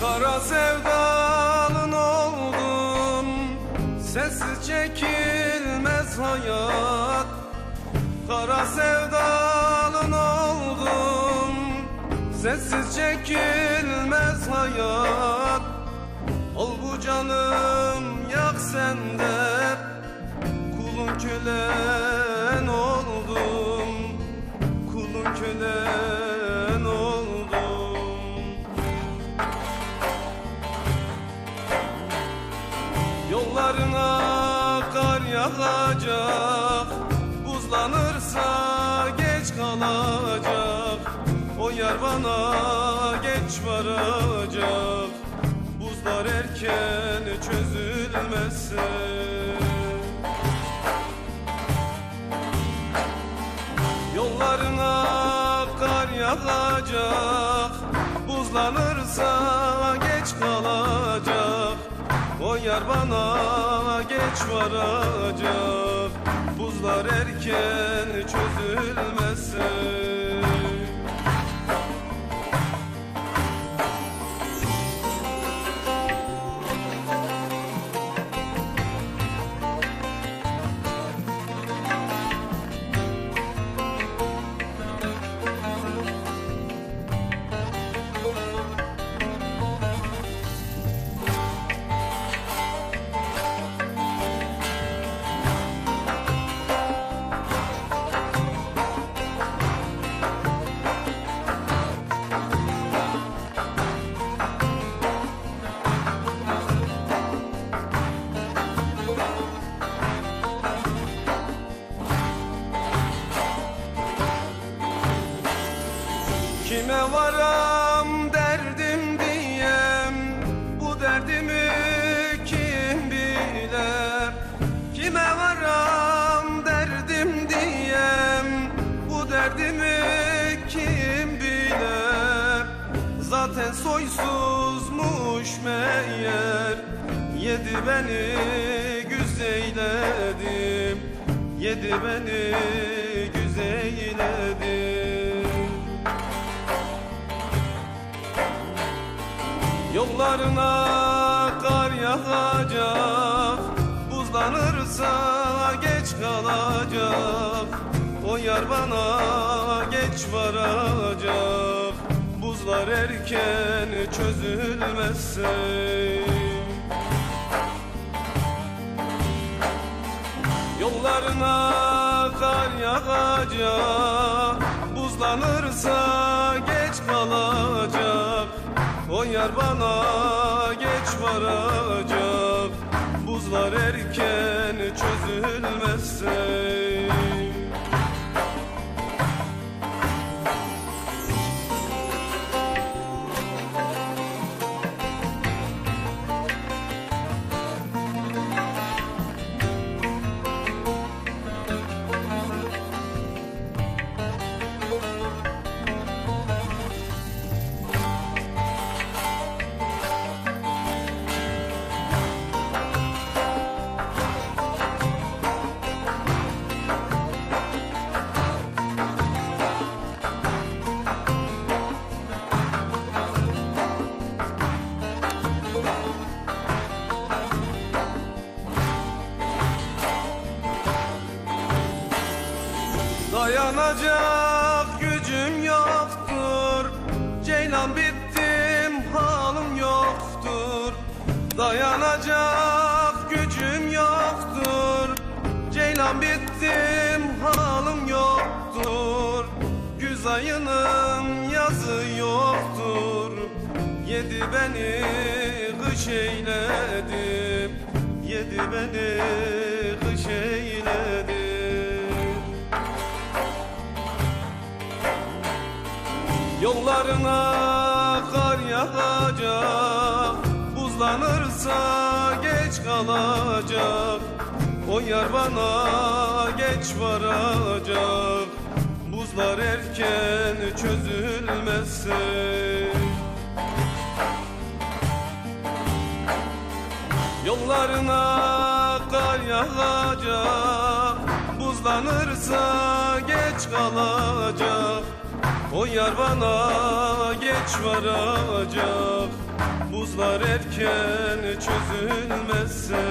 Kara sevdalın oldum. Sessiz çekilmez hayat. Kara sevdalın oldum. Sessiz çekilmez hayat. Al bu canım yak sende Kulun kölen oldum. Kulun kölen Yollarına kar yağacak. Buzlanırsa geç kalacak. O yer bana geç varacak. Buzlar erken çözülmezse. Yollarına kar yağacak. Buzlanırsa geç kalacak O yer bana geç varacak Buzlar erken çözülmezse Kime varam derdim diyem. Bu derdimi kim bilir? Kime varam derdim diyem. Bu derdimi kim bilir? Zaten soysuzmuş meğer. Yedi beni güzeyledim. Yedi beni güzeyledim Yollarına kar yağacak. Buzlanırsa geç kalacak. O yar bana geç varacak. Buzlar erken çözülmezse. Yollarına kar yağacak. Buzlanırsa Bana geç varacak. Buzlar erken çözülmezse Dayanacak gücüm yoktur. Ceylan bittim halim yoktur. Dayanacak gücüm yoktur. Ceylan bittim halim yoktur. Güz ayının yazı yoktur. Yedi beni kış eyledim. Yedi beni Yollarına kar yağacak Buzlanırsa geç kalacak. O yar bana geç varacak Buzlar erken çözülmezse. Yollarına kar yağacak Buzlanırsa geç kalacak O yar bana geç varacak. Buzlar erken çözülmezse